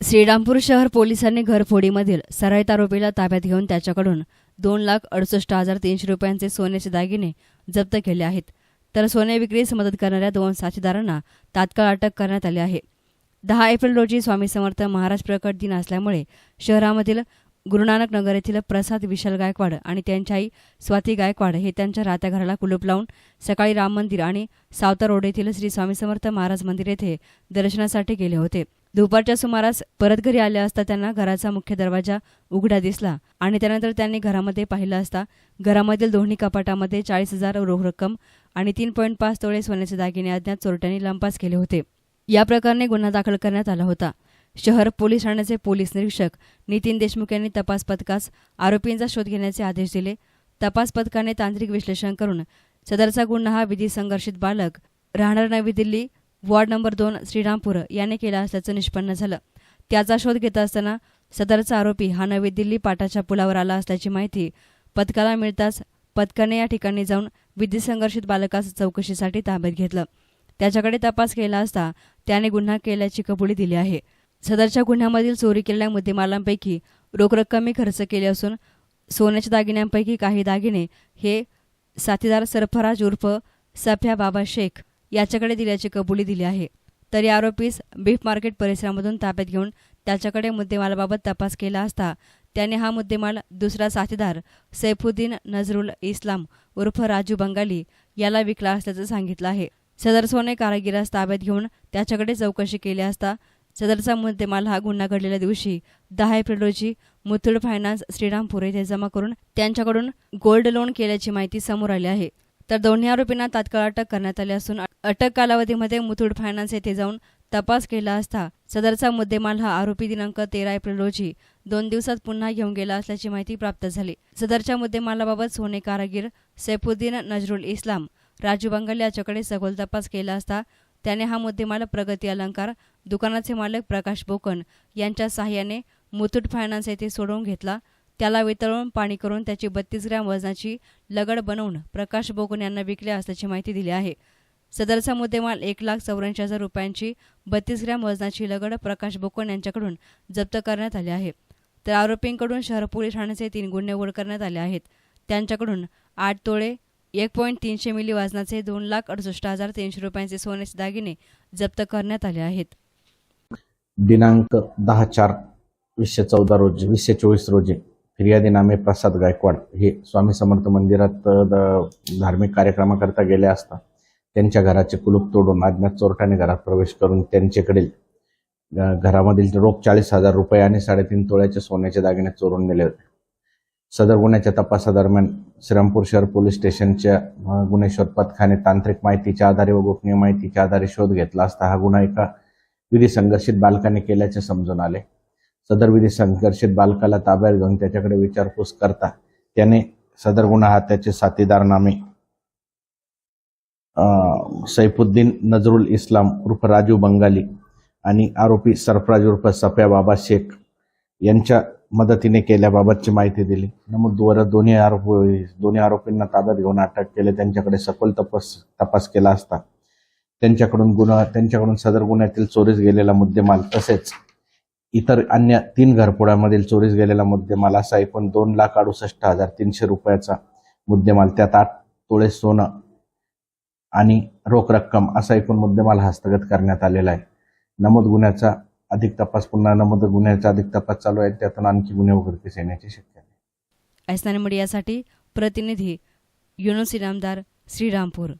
श्रीरामपूर शहर पोलिसांनी घरफोडीमधील सराईत आरोपीला ताब्यात घेऊन त्याच्याकडून दोन लाख अडुसष्ट हजार तीनशे रुपयांचे सोन्याचे दागिने जप्त केले आहेत. तर सोने विक्रीस मदत करणाऱ्या दोन साथीदारांना तात्काळ अटक करण्यात आली आहे. दहा एप्रिल रोजी स्वामी समर्थ महाराज प्रकट दिन असल्यामुळे शहरामधील गुरुनानक नगर येथील प्रसाद विशाल गायकवाड आणि त्यांची आई स्वाती गायकवाड हे त्यांच्या राहत्या घराला कुलूप लावून सकाळी राम मंदिर आणि सावता रोड येथील श्री स्वामी समर्थ महाराज मंदिर येथे दर्शनासाठी गेले होते. दुपारच्या सुमारास परत घरी आले असता त्यांना घराचा मुख्य दरवाजा उघडा दिसला आणि त्यानंतर त्यांनी घरामध्ये पाहिलं असता घरामधील दोन्ही कपाटामध्ये चाळीस हजार रोख रक्कम आणि तीन पॉईंट पाच तोळे सोन्याचे दागिने अज्ञात चोरट्यांनी लंपास केले होते. या प्रकरणी गुन्हा दाखल करण्यात आला होता. शहर पोलीस ठाण्याचे पोलीस निरीक्षक नितीन देशमुख यांनी तपास पथकास आरोपींचा शोध घेण्याचे आदेश दिले. तपास पथकाने तांत्रिक विश्लेषण करून सदरचा गुन्हा हा विधी संघर्षित बालक राहणार नवी दिल्ली वॉर्ड नंबर दोन श्रीरामपूर याने केला असल्याचं निष्पन्न झालं. त्याचा शोध घेत असताना सदरचा आरोपी हा नवी दिल्ली पाटाच्या पुलावर आला असल्याची माहिती पथकाला मिळताच पथकाने या ठिकाणी जाऊन विधी संघर्षित बालकास चौकशीसाठी ताब्यात घेतलं. त्याच्याकडे तपास केला असता त्याने गुन्हा केल्याची कबुली दिली आहे. सदरच्या गुन्ह्यामधील चोरी केलेल्या मुद्देमालांपैकी रोख रक्कमी खर्च केली असून सोन्याच्या दागिन्यांपैकी काही दागिने हे साथीदार सरफराज उर्फ सफ्या बाबा शेख याच्याकडे दिल्याची कबुली दिली आहे. तर या आरोपीस बीफ मार्केट परिसरामधून ताब्यात घेऊन त्याच्याकडे मुद्देमालाबाबत तपास केला असता त्याने हा मुद्देमाल दुसरा साथीदार सैफुद्दीन नजरुल इस्लाम उर्फ राजू बंगाली याला विकला असल्याचं सांगितलं आहे. सदर सोने कारागिरास ताब्यात घेऊन त्याच्याकडे चौकशी केली असता सदरचा मुद्देमाल हा गुन्हा घडलेल्या दिवशी दहा एप्रिल रोजी मुथूट फायनान्स श्रीरामपूर येथे जमा करून त्यांच्याकडून गोल्ड लोन केल्याची माहिती समोर आली आहे. तर दोन्ही आरोपींना तात्काळ अटक करण्यात आली असून अटक कालावधीमध्ये मुथूट फायनान्स येथे जाऊन तपास केला असता सदरचा मुद्देमाल हा आरोपी दिनांक तेरा एप्रिल रोजी दोन दिवसात पुन्हा घेऊन गेला असल्याची माहिती प्राप्त झाली. सदरच्या मुद्देमालाबाबत सोने कारागीर सैफुद्दीन नजरुल इस्लाम राजू बंगाल याच्याकडे सखोल तपास केला असता त्याने हा मुद्देमाल प्रगती अलंकार दुकानाचे मालक प्रकाश बोकन यांच्या सहाय्याने मुथूट फायनान्स येथे सोडवून घेतला त्याला वितळून पाणी करून त्याची बत्तीस ग्रॅम वजनाची लगड बनवून प्रकाश बोगुन यांना विकले असल्याची माहिती दिली आहे. सदरचा मुद्देमाल एक लाख चौऱ्याऐंशी हजार रुपयांची बत्तीस ग्रॅम वजनाची लगड प्रकाश बोकन यांच्याकडून जप्त करण्यात आली आहे. तर आरोपींकडून शहर पोलीस ठाण्याचे तीन गुन्हे उघड करण्यात आले आहेत. त्यांच्याकडून आठ तोळे एक पॉईंट तीनशे मिली वजनाचे दोन लाख अडुसष्ट हजार तीनशे रुपयांचे सोन्याचे दागिने जप्त करण्यात आले आहेत. दिनांक दहा चार वीसशे चौदा रोजी वीसशे चोवीस रोजी फिर्यादी नामे प्रसाद गायकवाड हे स्वामी समर्थ मंदिरात द- धार्मिक कार्यक्रमाकरता गेले असता त्यांच्या घराचे कुलूप तोडून अज्ञात चोरट्याने घरात प्रवेश करून त्यांच्याकडील घरामधील रोख चाळीस हजार रुपये आणि साडेतीन तोळ्याचे सोन्याचे दागिने चोरून नेले होते. सदर गुन्ह्याच्या तपासादरम्यान श्रीरामपूर शहर पोलीस स्टेशनच्या अ, गुन्हे शोध पथकाने तांत्रिक माहितीच्या आधारे व गोपनीय माहितीच्या आधारे शोध घेतला असता हा गुन्हा एका विधी संघर्षित बालकाने केल्याचे समजून आले. सदरविधी संघर्षित बालकाला ताब्यात घेऊन त्याच्याकडे विचारपूस करता. त्याने सदर गुन्हा हा त्याचे साथीदार नामे सैफुद्दीन नजरुल इस्लाम उर्फ राजू बंगाली आणि आरोपी सरफराज उर्फ सफ्या बाबा शेख यांच्या मदतीने केल्याबाबतची माहिती दिली. नमूदवर दोन्ही आरोपी दोन्ही आरोपींना ताब्यात घेऊन अटक केले. त्यांच्याकडे सखोल तपास तपास केला असता. त्यांच्याकडून गुन्हा त्यांच्याकडून सदर गुन्ह्यातील चोरीस गेलेला मुद्देमाल तसेच इतर अन्य तीन घरफोड्यामधील चोरीस गेलेला मुद्देमाल असा एकूण दोन लाख अडुसष्ट हजार तीनशे रुपयाचा मुद्देमाल. त्यात आठ तोळे सोनं आणि रोख रक्कम असा एकूण मुद्देमाल हस्तगत करण्यात आलेला आहे. नमूद गुन्ह्याचा अधिक तपास पुन्हा नमूद गुन्ह्याचा अधिक तपास चालू आहे. त्यातून आणखी गुन्हे उघडकीस येण्याची शक्यता आहे. ऐसनानी मीडियासाठी प्रतिनिधी युनुस इनामदार श्रीरामपूर.